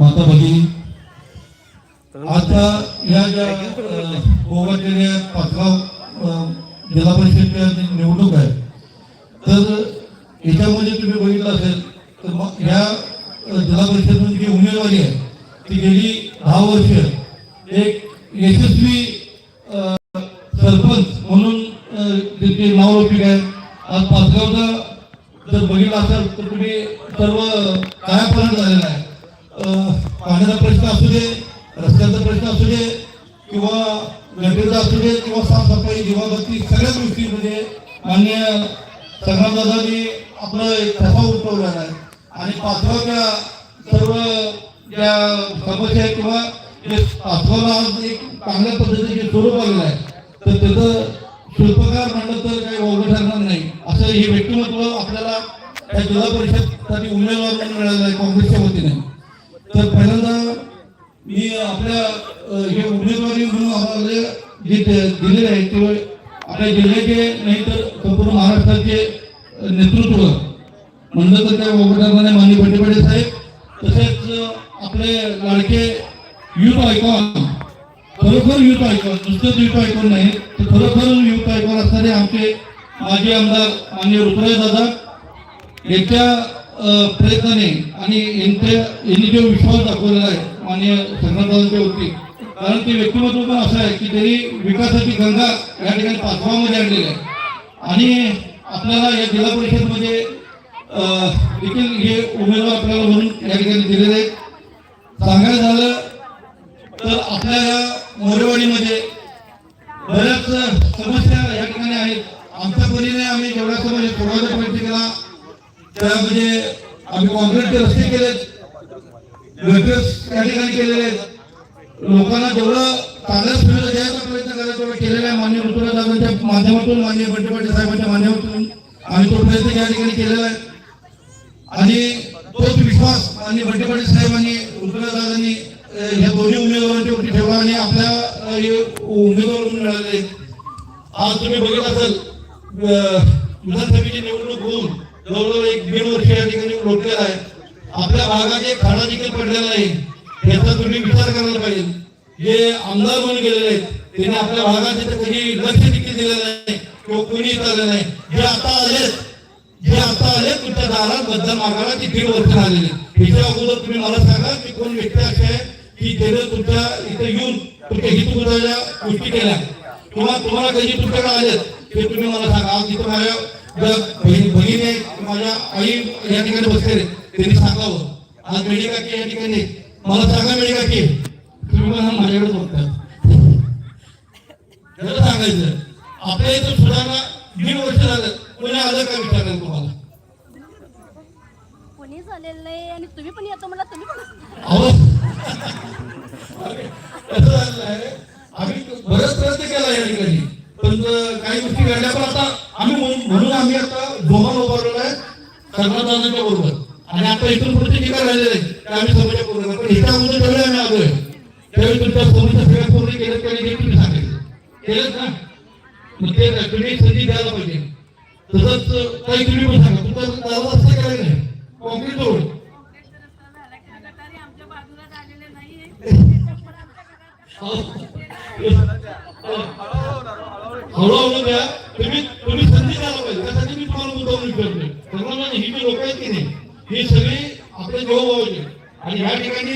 माता भगिनी आता या ज्या अ, गोवाच्या पाचगाव जिल्हा परिषदच्या निवडणूक आहे. तर याच्यामध्ये तुम्ही बघितलं असेल तर मग ह्या जिल्हा परिषद जी उमेदवारी आहे ती गेली दहा वर्ष. एक यशस्वी सरपंच म्हणून त्याचे नावलौकिक आहे. आज पाचगावचा जर बघितलं असेल तर तुम्ही सर्व कायापालट झालेला आहे. पाण्याचा प्रश्न असू दे रस्त्याचा प्रश्न असू दे किंवा गटरीचा असू दे किंवा साफसफाई दिवाबत्ती सगळ्या गोष्टींमध्ये मान्य संग्रामदादांनी आपलं एक ठसा उठवलेला आहे. आणि पाचव्या सर्व ज्या समस्या आहेत किंवा जे एक चांगल्या पद्धतीचे स्वरूप आलेलं आहे तर त्याचं शिल्पकार म्हणलं तर काही वावगं ठरणार नाही. असं हे व्यक्तिमत्व आपल्याला त्या जिल्हा परिषदसाठी उमेदवार म्हणून मिळालं आहे काँग्रेसच्या वतीने. तर पहिल्यांदा मी आपल्या हे उमेदवारी म्हणून आम्हाला जे दिलेले आहे ते आपल्या जिल्ह्याचे नाही तर संपूर्ण महाराष्ट्राचे नेतृत्व म्हणलं तर त्या वगैरे माननीय बंडेपाडे साहेब. तसेच आपले लाडके युथ आयकॉन खरोखर युथ आयकॉन नुसतंच युथ आयकॉन नाही तर खरोखर युथ आयकॉन असणारे आमचे माजी आमदार माननीय रुपराज दादा यांच्या प्रयत्नाने आणि यांच्या यांनी जो विश्वास दाखवलेला आहे माननीय संघटनांच्या वरती कारण ते व्यक्तिमत्व पण असं आहे की त्यांनी विकासाची गंगा या ठिकाणी पाचवामध्ये आणलेली आहे. आणि आपल्याला या जिल्हा परिषदमध्ये देखील हे उमेदवार आपल्याला म्हणून या ठिकाणी दिलेले आहेत. सांगायला झालं तर आपल्या या मोरेवाडीमध्ये बऱ्याच समस्या या ठिकाणी आहेत. आमच्या परीने आम्ही जेवढ्या समस्या सोडवायचा प्रयत्न केला त्या म्हणजे आम्ही कॉन्क्रीटचे रस्ते केलेत. गटर्स या ठिकाणी केलेले आहेत. लोकांना जेवढं चांगल्या सुविधा द्यायचा प्रयत्न करायचा तेवढं केलेला आहे मान्य ऋतुराज माध्यमातून मान्य बंटी साहेबांच्या माध्यमातून. आम्ही तो प्रयत्न या ठिकाणी केलेला आहे. आणि तोच विश्वास माननीय बंटी साहेबांनी ऋतुराज दादांनी या दोन्ही उमेदवारांच्या वरती ठेवला आणि आपल्या हे उमेदवार मिळाले आज तुम्ही बघत असाल विधानसभेची निवडणूक होऊन जवळजवळ एक दीड वर्ष या ठिकाणी लोटलेला आहे. आपल्या भागात एक खाडा देखील पडलेला नाही. याचा तुम्ही विचार करायला पाहिजे. जे आमदार म्हणून गेलेले आहेत त्यांनी आपल्या भागात कधी लक्ष देखील दिलेलं नाही किंवा कोणी आलेलं नाही. जे आता आलेत जे आता आले तुमच्या दारात बद्दल मागायला ती दीड वर्ष आलेली याच्या अगोदर तुम्ही मला सांगा की कोण व्यक्ती असे आहे की त्याने तुमच्या इथे येऊन तुमच्या हितगुजाच्या गोष्टी केल्या. किंवा तुम्हाला कधी तुमच्याकडे आलेत ते तुम्ही मला सांगा. आज इथं माझ्या ज्या बहीण बहीण आहे माझ्या आई या ठिकाणी बसलेले त्यांनी सांगावं आज मेडिका की या ठिकाणी? मला सांगा मेडिका की. तुम्ही मला माझ्याकडे बघता. सांगायचं. आपल्या इथं सुधारणा दीड वर्ष झालं. कोणी आलं का तुम्हाला? कोणी झालेलं नाही आणि तुम्ही पण येतो मला तुम्ही पण आहे? आम्ही बरेच प्रयत्न केला या ठिकाणी. पण काही गोष्टी घडल्या पण आता आम्ही म्हणून म्हणून आम्ही आता दोघांना उभारलेलो आहे सर्वदानाच्या बरोबर. आणि आता इथून पुढचे काय आहेत, ते आम्ही समजा पूर्ण पण आम्ही आलोय. त्यावेळी तुमच्या समोरच्या सगळ्या पूर्ण केलं त्याने हे तुम्ही सांगितलं. केलं ना? मग ते तुम्ही संधी द्यायला पाहिजे. तसंच काही तुम्ही पण सांगा तुमचा दावा असं केलं नाही. कॉन्क्रीट रोड हळूहळू द्या. बहु आणि ह्या ठिकाणी